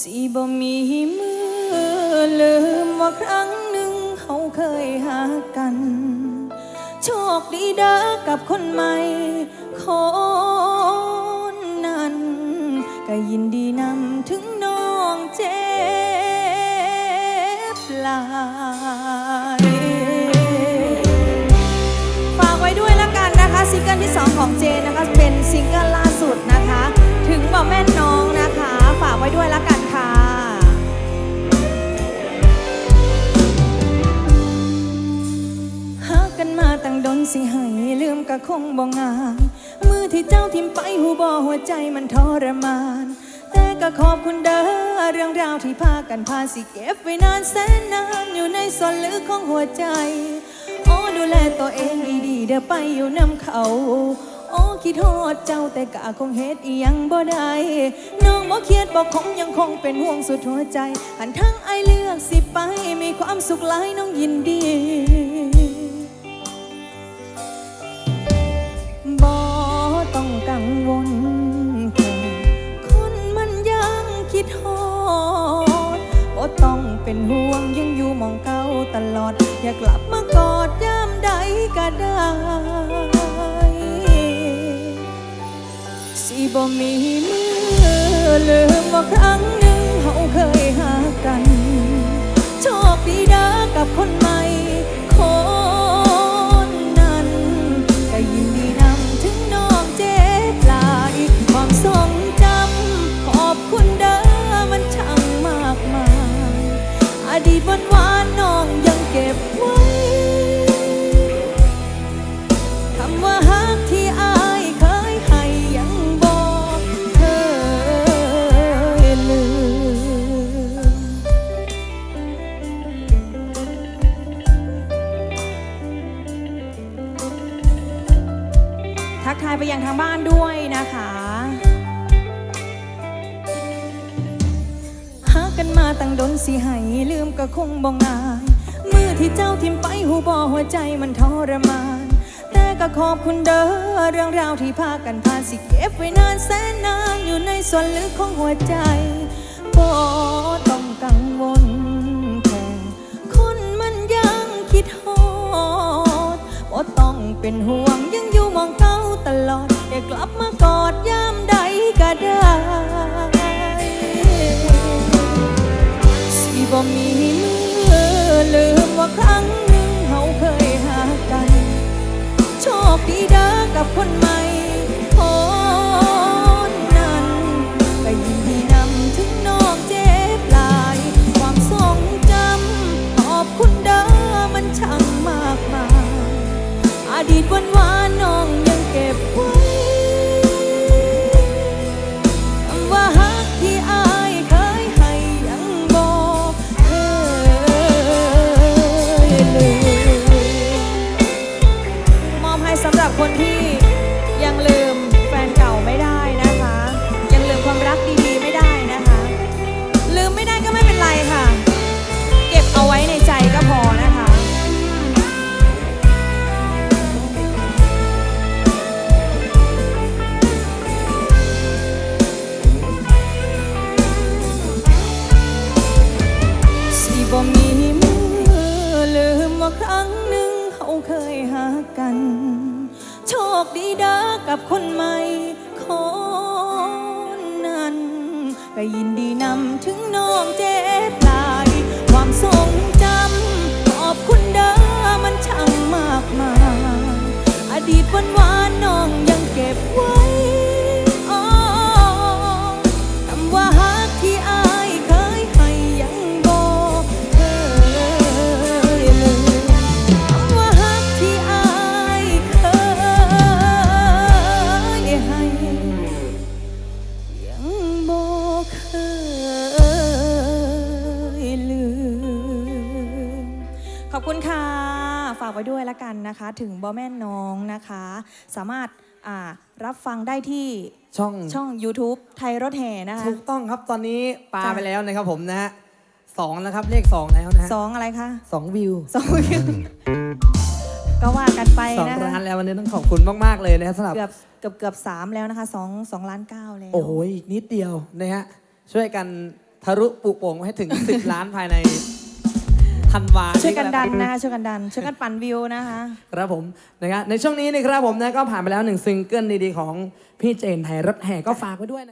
สิบ่มีมือลืมว่าครั้งหนึ่งเขาเคยหากัน โชคดีเด้อกับคนใหม่คนนั้น ก็ยินดีนำถึงน้องเจ็บลายฝากไว้ด้วยละกันนะคะซิงเกิลที่2ของเจนนะคะเป็น สิให้ลืมก็คงบ่งายมือที่เจ้าทิมไปหูบ่หัวใจมันทรมาน แต่ก็ขอบคุณเด้อเรื่องราวที่พากันผ่านสิเก็บไว้นานแสนนานอยู่ในส่วนลึกของหัวใจโอ้ดูแลตัวเองดีๆเดี๋ยวไปอยู่นำเขาโอ้คิดโทษเจ้าแต่กะคงเฮ็ดอียังบ่ได้น้องบ่เครียดบ่คงยังคงเป็นห่วงสุดหัวใจ หันทั้งไอเลือกสิไปมีความสุขหลายน้องยินดี เป็นห่วงยังอยู่มองเก่าตลอด อยากกลับมากอดยามใดก็ได้ สิบ่มีมือลืมว่าครั้งหนึ่งเขาเคยหากัน โชคดีเด้อกับคนใหม่คน ทายไปยังทางบ้านด้วยนะคะหากันมาตั้งดนสิให้ลืมก็คงบ่งายมือที่เจ้าทิมไปหูบ่หัวใจมันทรมาน แต่ก็ขอบคุณเด้อเรื่องราวที่พากันผ่านสิเก็บไว้นานแสนนานอยู่ในส่วนลึกของหัวใจบ่ต้องกังวลแค่คนมันยังคิดฮอดบ่ต้องเป็นห่วง กับคนใหม่ คนที่ยังลืม คดีเด้อกับคนใหม่คนนั้นก็ยินดีนำถึงน้องเจ็บ ขอบคุณค่ะ ฝากไว้ด้วยละกันนะคะ ถึงบอแม่นน้องนะคะ สามารถอ่ารับฟังได้ที่ช่องช่อง YouTube ไทยรถแห่นะคะ ถูกต้องครับตอนนี้ปาจ้ะ ไปแล้วนะครับผมนะฮะสองนะครับเลขสองแล้วนะฮะสองอะไรคะสองวิวสองวิวก็ว่ากันไปสองนะร้าคะนแล้ววันนี้ต้องขอบคุณมาก ๆ เลยนะครับสำหรับ เกือบเกือบเกือบสามแล้วนะคะสองสองล้านเก้าแล้ว โอ้โหอีกนิดเดียวนะฮะช่วยกันทะลุปุโป่งให้ถึง 10 ล้านภายใน ธันวาช่วยกันดันก็แล้วนะช่วยกันดัน ช่วยกันปั่นวิวนะคะครับผมนะครับในช่วงนี้นะครับผมนะก็ผ่านไปแล้วหนึ่งซิงเกิลดีๆของพี่เจนไทยรถแห่ก็ฝากไว้ด้วยนะ